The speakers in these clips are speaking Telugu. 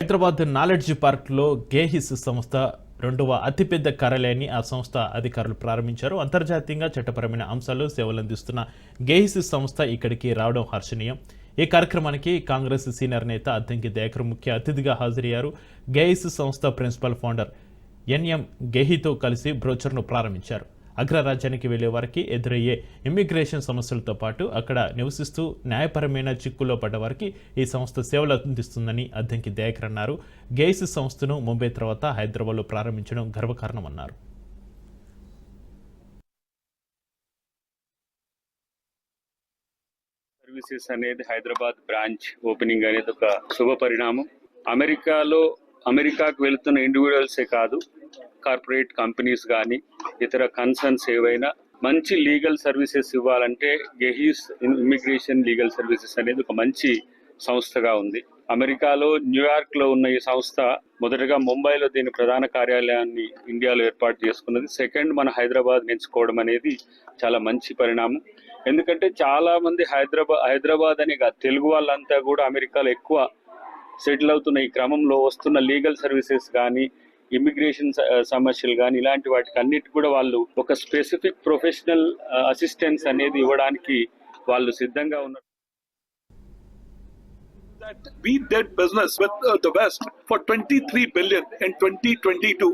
హైదరాబాద్ నాలెడ్జ్ పార్క్లో గేహిస్ సంస్థ రెండవ అతిపెద్ద కార్యాలయాన్ని ఆ సంస్థ అధికారులు ప్రారంభించారు. అంతర్జాతీయంగా చట్టపరమైన అంశాలు సేవలు అందిస్తున్న గేహిస్ సంస్థ ఇక్కడికి రావడం హర్షణీయం. ఈ కార్యక్రమానికి కాంగ్రెస్ సీనియర్ నేత అద్దంకి దయాకర్ ముఖ్య అతిథిగా హాజరయ్యారు. గేహిస్ సంస్థ ప్రిన్సిపల్ ఫౌండర్ ఎన్ఎం గెహితో కలిసి బ్రోచర్ను ప్రారంభించారు. అగ్రరాజ్యానికి వెళ్ళే వారికి ఎదురయ్యే ఇమ్మిగ్రేషన్ సమస్యలతో పాటు అక్కడ నివసిస్తూ న్యాయపరమైన చిక్కులో పడ్డ వారికి ఈ సంస్థ సేవలు అందిస్తుందని అద్దంకి దయాకర్ అన్నారు. గేయిస్ సంస్థను ముంబై తర్వాత హైదరాబాద్లో ప్రారంభించడం గర్వకారణమన్నారు. సర్వీసెస్ అనేది హైదరాబాద్ బ్రాంచ్ ఓపెనింగ్ అనేది ఒక శుభ పరిణామం అమెరికాలో అమెరికాకు వెళుతున్న ఇండివిజువల్సే కాదు కార్పొరేట్ కంపెనీస్ కానీ ఇతర కన్సర్న్స్ ఏవైనా మంచి లీగల్ సర్వీసెస్ ఇవ్వాలంటే గెహీస్ ఇమిగ్రేషన్ లీగల్ సర్వీసెస్ అనేది ఒక మంచి సంస్థగా ఉంది. అమెరికాలో న్యూయార్క్లో ఉన్న ఈ సంస్థ మొదటగా ముంబైలో దీని ప్రధాన కార్యాలయాన్ని ఇండియాలో ఏర్పాటు చేసుకున్నది. సెకండ్ మన హైదరాబాద్ ఎంచుకోవడం అనేది చాలా మంచి పరిణామం. ఎందుకంటే చాలా మంది హైదరాబాద్ హైదరాబాద్ అనే తెలుగు వాళ్ళంతా కూడా అమెరికాలో ఎక్కువ సెటిల్ అవుతున్న ఈ క్రమంలో వస్తున్న లీగల్ సర్వీసెస్ కానీ ఇమిగ్రేషన్ సమస్యలు కానీ ఇలాంటి వాటికి అన్నిటి కూడా వాళ్ళు ఒక స్పెసిఫిక్ ప్రొఫెషనల్ అసిస్టెన్స్ అనేది ఇవ్వడానికి వాళ్ళు సిద్ధంగా ఉన్నారు that we did business with uh, the West for 23 billion in 2022.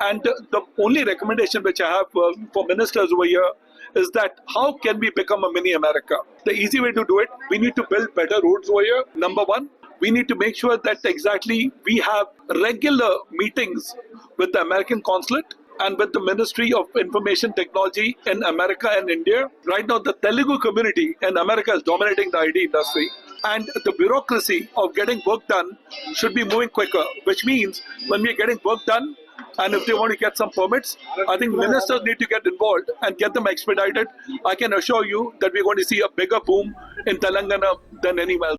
And uh, the only recommendation which I have uh, for ministers over here is that how can we become a mini America? The easy way to do it, we need to build better roads over here. Number one, we need to make sure that exactly we have regular meetings with the American consulate and with the Ministry of Information Technology in America and India. Right now, the Telugu community in America is dominating the IT industry. And the bureaucracy of getting work done should be moving quicker, which means when we're getting work done, and if they want to get some permits, I think ministers need to get involved and get them expedited. I can assure you that we're going to see a bigger boom in Telangana than anywhere else.